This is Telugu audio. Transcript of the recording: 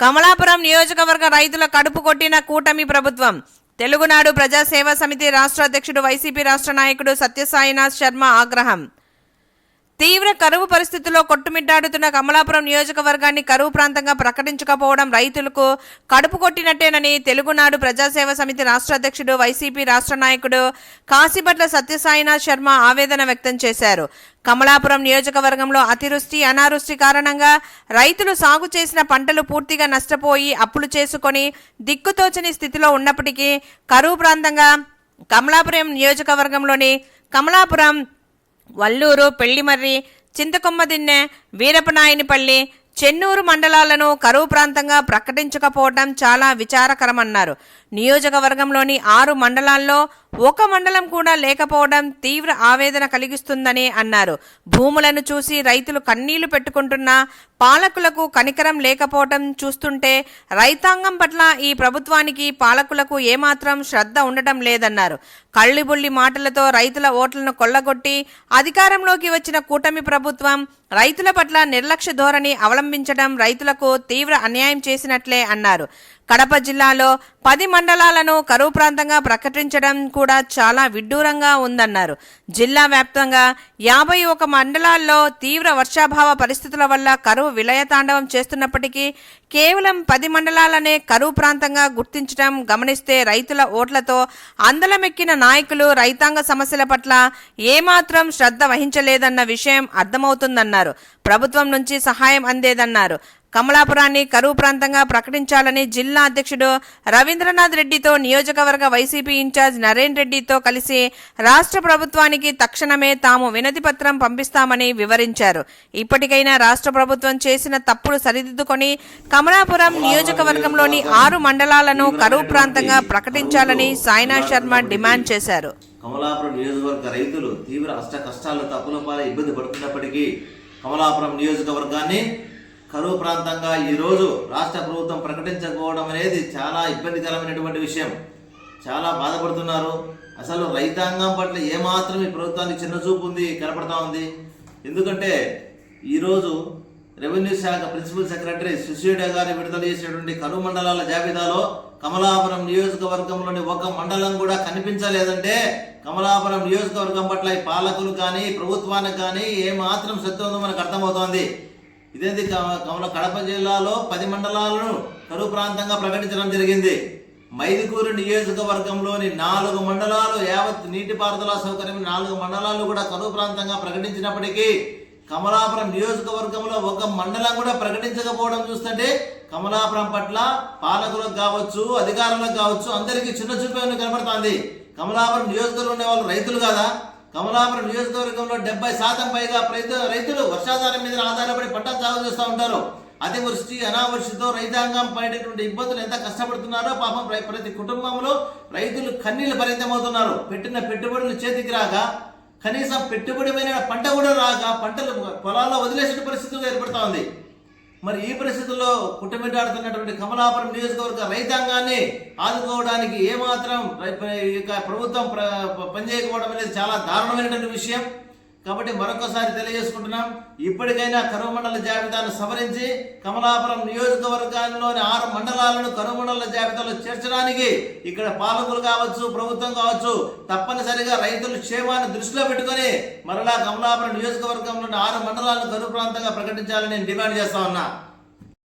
కమలాపురం నియోజకవర్గ రైతుల కడుపు కొట్టిన కూటమి ప్రభుత్వం. తెలుగునాడు ప్రజాసేవా సమితి రాష్ట్ర అధ్యక్షుడు వైసీపీ రాష్ట్ర నాయకుడు సత్యసాయినాథ్ శర్మ ఆగ్రహం. తీవ్ర కరువు పరిస్థితుల్లో కొట్టుమిట్టాడుతున్న కమలాపురం నియోజకవర్గాన్ని కరువు ప్రాంతంగా ప్రకటించకపోవడం రైతులకు కడుపు కొట్టినట్టేనని తెలుగునాడు ప్రజాసేవ సమితి రాష్ట్ర అధ్యక్షుడు వైసీపీ రాష్ట్ర నాయకుడు కాశీపట్ల సత్యసాయినాథ్ శర్మ ఆవేదన వ్యక్తం చేశారు. కమలాపురం నియోజకవర్గంలో అతివృష్టి అనావృష్టి కారణంగా రైతులు సాగు చేసిన పంటలు పూర్తిగా నష్టపోయి అప్పులు చేసుకొని దిక్కుతోచని స్థితిలో ఉన్నప్పటికీ కరువు ప్రాంతంగా కమలాపురం నియోజకవర్గంలోని కమలాపురం వల్లూరు పెళ్ళిమర్రి చింతకొమ్మదిన్నె వీరపనాయనిపల్లి చెన్నూరు మండలాలను కరువు ప్రాంతంగా ప్రకటించకపోవడం చాలా విచారకరమన్నారు. నియోజకవర్గంలోని ఆరు మండలాల్లో ఒక మండలం కూడా లేకపోవడం తీవ్ర ఆవేదన కలిగిస్తుందని అన్నారు. భూములను చూసి రైతులు కన్నీళ్ళు పెట్టుకుంటున్నా పాలకులకు కనికరం లేకపోవడం చూస్తుంటే రైతాంగం పట్ల ఈ ప్రభుత్వానికి పాలకులకు ఏమాత్రం శ్రద్ధ ఉండటం లేదన్నారు. కళ్ళిబుల్లి మాటలతో రైతుల ఓట్లను కొల్లగొట్టి అధికారంలోకి వచ్చిన కూటమి ప్రభుత్వం రైతుల పట్ల నిర్లక్ష్య ధోరణి అవలంబించడం రైతులకు తీవ్ర అన్యాయం చేసినట్లే అన్నారు. కడప జిల్లాలో పది మండలాలను కరువు ప్రాంతంగా ప్రకటించడం కూడా చాలా విడ్డూరంగా ఉందన్నారు. జిల్లా వ్యాప్తంగా యాభై ఒక మండలాల్లో తీవ్ర వర్షాభావ పరిస్థితుల వల్ల కరువు విలయతాండవం చేస్తున్నప్పటికీ కేవలం పది మండలాలనే కరువు ప్రాంతంగా గుర్తించడం గమనిస్తే రైతుల ఓట్లతో అందలమెక్కిన నాయకులు రైతాంగ సమస్యల పట్ల ఏమాత్రం శ్రద్ధ వహించలేదన్న విషయం అర్థమవుతుందన్నారు. ప్రభుత్వం నుంచి సహాయం అందేదన్నారు. కమలాపురాన్ని కరువు ప్రాంతంగా ప్రకటించాలని జిల్లా అధ్యక్షుడు రవీంద్రనాథ్ రెడ్డితో నియోజకవర్గ వైసీపీ ఇన్ఛార్జ్ నరేన్ రెడ్డితో కలిసి రాష్ట్ర ప్రభుత్వానికి తక్షణమే తాము వినతి పత్రం పంపిస్తామని వివరించారు. ఇప్పటికైనా రాష్ట్ర ప్రభుత్వం చేసిన తప్పులు సరిదిద్దుకొని కమలాపురం నియోజకవర్గంలోని ఆరు మండలాలను కరువు ప్రాంతంగా ప్రకటించాలని సాయినా శర్మ డిమాండ్ చేశారు. కమలాపురం నియోజకవర్గ రైతులు తీవ్ర అష్ట కష్టాలు తప్పుల పాల ఇబ్బంది పడుతున్నప్పటికీ కమలాపురం నియోజకవర్గాన్ని కరువు ప్రాంతంగా ఈరోజు రాష్ట్ర ప్రభుత్వం ప్రకటించకపోవడం అనేది చాలా ఇబ్బందికరమైనటువంటి విషయం. చాలా బాధపడుతున్నారు. అసలు రైతాంగం పట్ల ఏమాత్రం ఈ ప్రభుత్వానికి చిన్న చూపు ఉంది కనపడతా ఉంది. ఎందుకంటే ఈరోజు రెవెన్యూ శాఖ ప్రిన్సిపల్ సెక్రటరీ సుశీడ గారు విడుదల చేసినటువంటి కరువు మండలాల జాబితాలో కమలాపురం నియోజకవర్గంలోని ఒక మండలం కూడా కనిపించలేదంటే కమలాపురం నియోజకవర్గం పట్ల ఈ పాలకులు కానీ ప్రభుత్వానికి కానీ ఏమాత్రం శ్రద్ధ ఉందో మనకు అర్థమవుతోంది. ఇదేంది కమ- కమల కడప జిల్లాలో పది మండలాలను కరువు ప్రాంతంగా ప్రకటించడం జరిగింది. మైదుకూరు నియోజకవర్గంలోని నాలుగు మండలాలు యావత్ నీటిపారుదల సౌకర్యం నాలుగు మండలాలు కూడా కరువు ప్రాంతంగా ప్రకటించినప్పటికీ కమలాపురం నియోజకవర్గంలో ఒక మండలం కూడా ప్రకటించకపోవడం చూస్తుంటే కమలాపురం పట్ల పాలకులకు కావచ్చు అధికారులకు కావచ్చు అందరికీ చిన్న చూపే కనబడుతుంది కమలాపురం నియోజకవర్గంలో ఉండే వాళ్ళు రైతులు కాదా? కమలాపురం నియోజకవర్గంలో డెబ్బై శాతం పైగా రైతు రైతులు వర్షాధారం మీద ఆధారపడి పంట సాగు చేస్తూ ఉంటారు. అతివృష్టి అనావృష్టితో రైతాంగం పడేటువంటి ఇబ్బందులు ఎంత కష్టపడుతున్నారో పాపం ప్రతి కుటుంబంలో రైతులు కన్నీళ్ళు పరిమితమవుతున్నారు పెట్టిన పెట్టుబడులు చేతికి రాక కనీసం పెట్టుబడి మీద పంట కూడా రాక పంటలు పొలాల్లో వదిలేసిన పరిస్థితులు ఏర్పడుతోంది ఉంది. మరి ఈ పరిస్థితుల్లో కుటుంబిటాడుతున్నటువంటి కమలాపురం నియోజకవర్గ రైతాంగాన్ని ఆదుకోవడానికి ఏమాత్రం ప్రభుత్వం ప్ర- పనిచేయకపోవడం అనేది చాలా దారుణమైనటువంటి విషయం. కాబట్టి మరొకసారి తెలియజేసుకుంటున్నాం ఇప్పటికైనా కరువు మండల జాబితాను సవరించి కమలాపురం నియోజకవర్గాల్లోని ఆరు మండలాలను కరువు మండల జాబితాలో చేర్చడానికి ఇక్కడ పాలకులు కావచ్చు ప్రభుత్వం కావచ్చు తప్పనిసరిగా రైతుల క్షేమాన్ని దృష్టిలో పెట్టుకొని మరలా కమలాపురం నియోజకవర్గంలోని ఆరు మండలాలను కరువు ప్రాంతంగా ప్రకటించాలని నేను డిమాండ్ చేస్తా ఉన్నా.